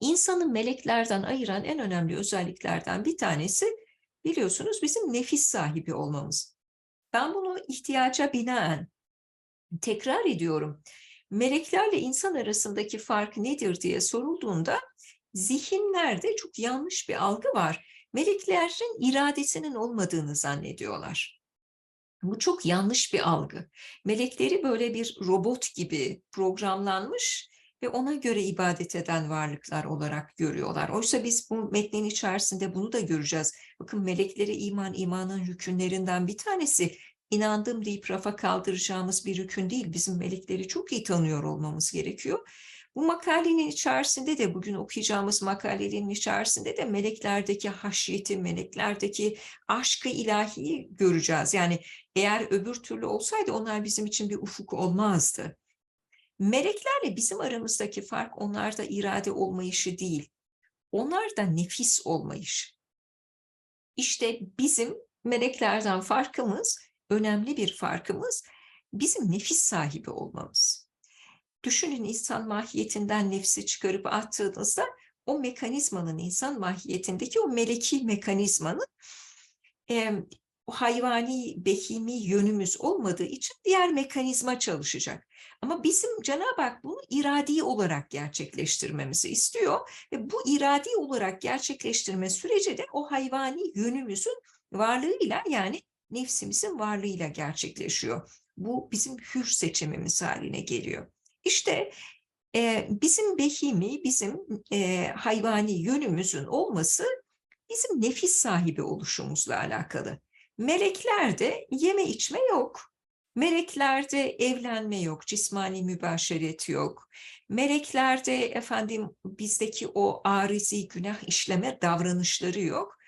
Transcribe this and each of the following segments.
İnsanı meleklerden ayıran en önemli özelliklerden bir tanesi biliyorsunuz bizim nefis sahibi olmamız. Ben bunu ihtiyaca binaen tekrar ediyorum. Meleklerle insan arasındaki fark nedir diye sorulduğunda zihinlerde çok yanlış bir algı var. Meleklerin iradesinin olmadığını zannediyorlar. Bu çok yanlış bir algı. Melekleri böyle bir robot gibi programlanmış ve ona göre ibadet eden varlıklar olarak görüyorlar. Oysa biz bu metnin içerisinde bunu da göreceğiz. Bakın meleklere iman, imanın rükünlerinden bir tanesi inandım deyip rafa kaldıracağımız bir rükün değil. Bizim melekleri çok iyi tanıyor olmamız gerekiyor. Bu makalenin içerisinde de bugün okuyacağımız makalelerin içerisinde de meleklerdeki haşyeti, meleklerdeki aşkı ilahiyi göreceğiz. Yani eğer öbür türlü olsaydı onlar bizim için bir ufuk olmazdı. Meleklerle bizim aramızdaki fark onlarda irade olmayışı değil. Onlarda nefis olmayış. İşte bizim meleklerden farkımız, önemli bir farkımız bizim nefis sahibi olmamız. Düşünün insan mahiyetinden nefsi çıkarıp attığınızda o mekanizmanın insan mahiyetindeki o meleki mekanizmanın e, o hayvani, behimi yönümüz olmadığı için diğer mekanizma çalışacak. Ama bizim Cenab-ı Hak bunu iradi olarak gerçekleştirmemizi istiyor ve bu iradi olarak gerçekleştirme süreci de o hayvani yönümüzün varlığıyla yani nefsimizin varlığıyla gerçekleşiyor. Bu bizim hür seçimimiz haline geliyor. İşte e, bizim behimi, bizim e, hayvani yönümüzün olması bizim nefis sahibi oluşumuzla alakalı. Meleklerde yeme içme yok. Meleklerde evlenme yok, cismani mübaşeret yok. Meleklerde efendim bizdeki o arizi günah işleme davranışları yok.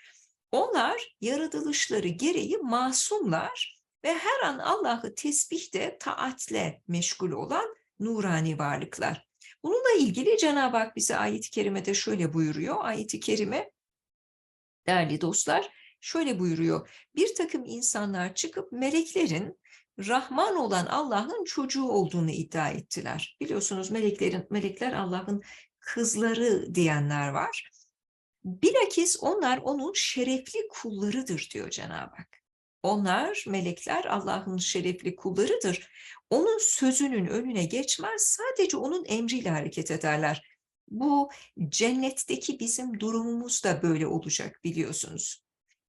Onlar yaratılışları gereği masumlar ve her an Allah'ı tesbihte, taatle meşgul olan nurani varlıklar. Bununla ilgili Cenab-ı Hak bize ayet-i kerimede şöyle buyuruyor. Ayet-i kerime değerli dostlar şöyle buyuruyor. Bir takım insanlar çıkıp meleklerin Rahman olan Allah'ın çocuğu olduğunu iddia ettiler. Biliyorsunuz meleklerin melekler Allah'ın kızları diyenler var. Bilakis onlar onun şerefli kullarıdır diyor Cenab-ı Hak. Onlar melekler Allah'ın şerefli kullarıdır. Onun sözünün önüne geçmez, sadece onun emriyle hareket ederler. Bu cennetteki bizim durumumuz da böyle olacak biliyorsunuz.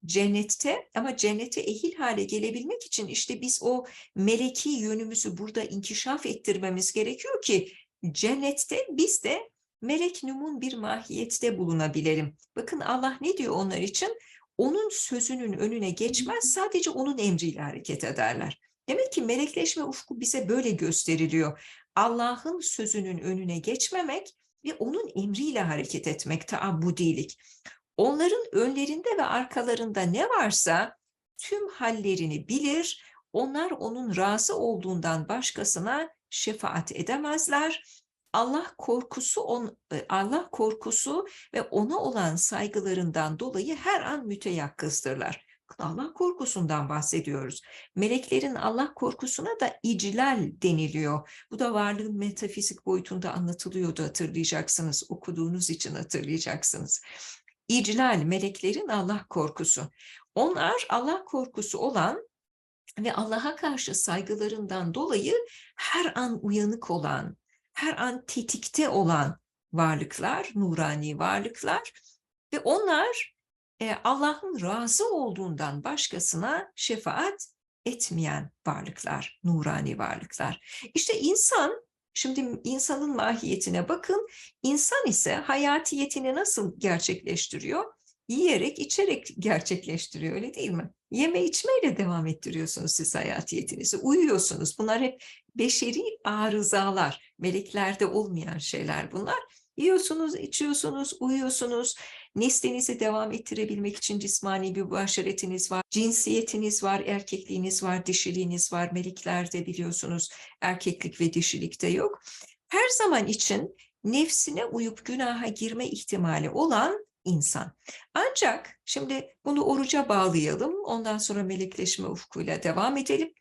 Cennette ama cennete ehil hale gelebilmek için işte biz o meleki yönümüzü burada inkişaf ettirmemiz gerekiyor ki cennette biz de melek numun bir mahiyette bulunabilelim. Bakın Allah ne diyor onlar için? Onun sözünün önüne geçmez, sadece onun emriyle hareket ederler. Demek ki melekleşme ufku bize böyle gösteriliyor. Allah'ın sözünün önüne geçmemek ve onun emriyle hareket etmek taabbudilik. Onların önlerinde ve arkalarında ne varsa tüm hallerini bilir, onlar onun razı olduğundan başkasına şefaat edemezler. Allah korkusu on, Allah korkusu ve ona olan saygılarından dolayı her an müteyakkızdırlar. Allah korkusundan bahsediyoruz. Meleklerin Allah korkusuna da iclal deniliyor. Bu da varlığın metafizik boyutunda anlatılıyordu hatırlayacaksınız. Okuduğunuz için hatırlayacaksınız. İclal, meleklerin Allah korkusu. Onlar Allah korkusu olan ve Allah'a karşı saygılarından dolayı her an uyanık olan, her an tetikte olan varlıklar, nurani varlıklar ve onlar e, Allah'ın razı olduğundan başkasına şefaat etmeyen varlıklar, nurani varlıklar. İşte insan, şimdi insanın mahiyetine bakın, insan ise hayatiyetini nasıl gerçekleştiriyor? Yiyerek, içerek gerçekleştiriyor, öyle değil mi? Yeme içmeyle devam ettiriyorsunuz siz hayatiyetinizi, uyuyorsunuz. Bunlar hep beşeri arızalar, meleklerde olmayan şeyler bunlar. Yiyorsunuz, içiyorsunuz, uyuyorsunuz. Neslinizi devam ettirebilmek için cismani bir başaretiniz var. Cinsiyetiniz var, erkekliğiniz var, dişiliğiniz var. Meliklerde biliyorsunuz erkeklik ve dişilikte yok. Her zaman için nefsine uyup günaha girme ihtimali olan insan. Ancak şimdi bunu oruca bağlayalım. Ondan sonra melekleşme ufkuyla devam edelim.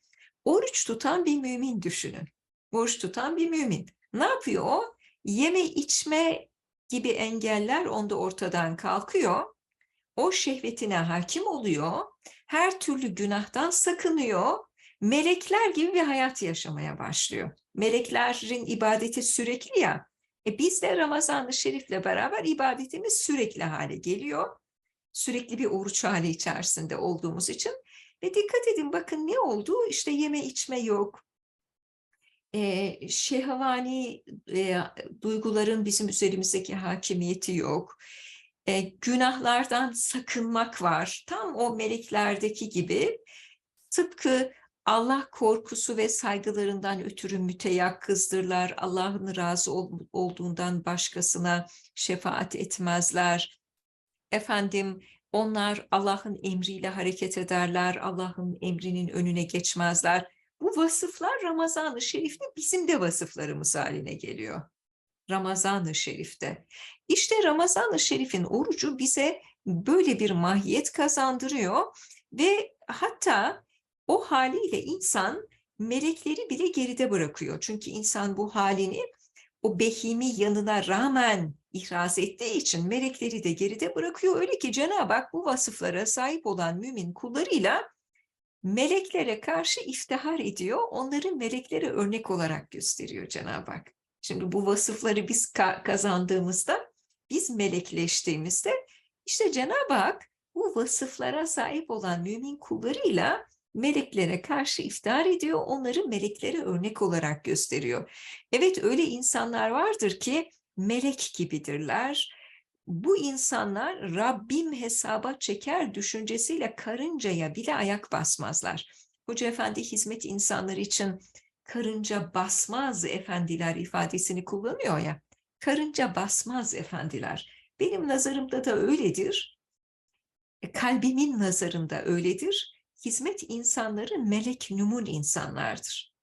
Oruç tutan bir mümin düşünün. Oruç tutan bir mümin. Ne yapıyor o? Yeme içme gibi engeller onda ortadan kalkıyor. O şehvetine hakim oluyor. Her türlü günahtan sakınıyor. Melekler gibi bir hayat yaşamaya başlıyor. Meleklerin ibadeti sürekli ya. E biz de Ramazan-ı Şerif'le beraber ibadetimiz sürekli hale geliyor. Sürekli bir oruç hali içerisinde olduğumuz için. Ve dikkat edin bakın ne oldu? İşte yeme içme yok. E, şehvani e, duyguların bizim üzerimizdeki hakimiyeti yok. E, günahlardan sakınmak var. Tam o meleklerdeki gibi. Tıpkı Allah korkusu ve saygılarından ötürü müteyakkızdırlar. Allah'ın razı ol, olduğundan başkasına şefaat etmezler. Efendim onlar Allah'ın emriyle hareket ederler. Allah'ın emrinin önüne geçmezler. Bu vasıflar Ramazan-ı Şerif'te bizim de vasıflarımız haline geliyor. Ramazan-ı Şerif'te. İşte Ramazan-ı Şerif'in orucu bize böyle bir mahiyet kazandırıyor ve hatta o haliyle insan melekleri bile geride bırakıyor. Çünkü insan bu halini o behimi yanına rağmen ihraz ettiği için melekleri de geride bırakıyor. Öyle ki Cenab-ı Hak bu vasıflara sahip olan mümin kullarıyla meleklere karşı iftihar ediyor. Onları meleklere örnek olarak gösteriyor Cenab-ı Hak. Şimdi bu vasıfları biz kazandığımızda, biz melekleştiğimizde işte Cenab-ı Hak bu vasıflara sahip olan mümin kullarıyla meleklere karşı iftihar ediyor, onları meleklere örnek olarak gösteriyor. Evet öyle insanlar vardır ki melek gibidirler. Bu insanlar Rabbim hesaba çeker düşüncesiyle karıncaya bile ayak basmazlar. Hoca Efendi hizmet insanları için karınca basmaz efendiler ifadesini kullanıyor ya. Karınca basmaz efendiler. Benim nazarımda da öyledir. E, kalbimin nazarında öyledir hizmet insanları melek numun insanlardır.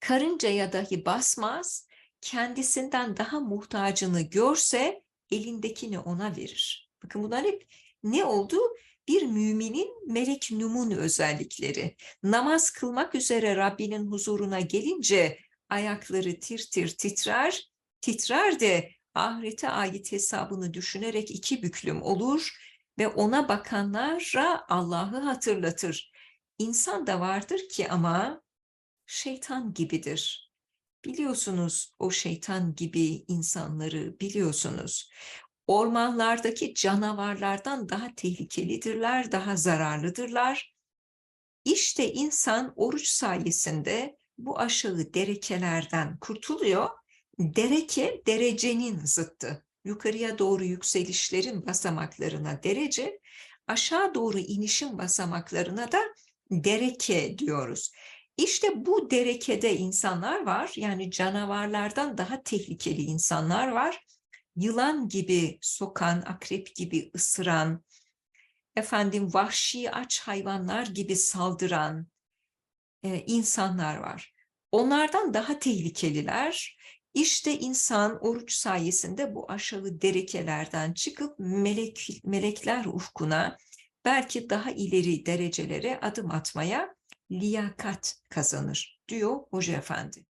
Karıncaya dahi basmaz, kendisinden daha muhtacını görse elindekini ona verir. Bakın bunlar hep ne oldu? Bir müminin melek numun özellikleri. Namaz kılmak üzere Rabbinin huzuruna gelince ayakları tir tir titrer, titrer de ahirete ait hesabını düşünerek iki büklüm olur ve ona bakanlara Allah'ı hatırlatır. İnsan da vardır ki ama şeytan gibidir. Biliyorsunuz o şeytan gibi insanları biliyorsunuz. Ormanlardaki canavarlardan daha tehlikelidirler, daha zararlıdırlar. İşte insan oruç sayesinde bu aşağı derekelerden kurtuluyor. Dereke derecenin zıttı yukarıya doğru yükselişlerin basamaklarına derece, aşağı doğru inişin basamaklarına da dereke diyoruz. İşte bu derekede insanlar var. Yani canavarlardan daha tehlikeli insanlar var. Yılan gibi sokan, akrep gibi ısıran, efendim vahşi aç hayvanlar gibi saldıran e, insanlar var. Onlardan daha tehlikeliler işte insan oruç sayesinde bu aşağı derekelerden çıkıp melek, melekler ufkuna belki daha ileri derecelere adım atmaya liyakat kazanır diyor Hoca Efendi.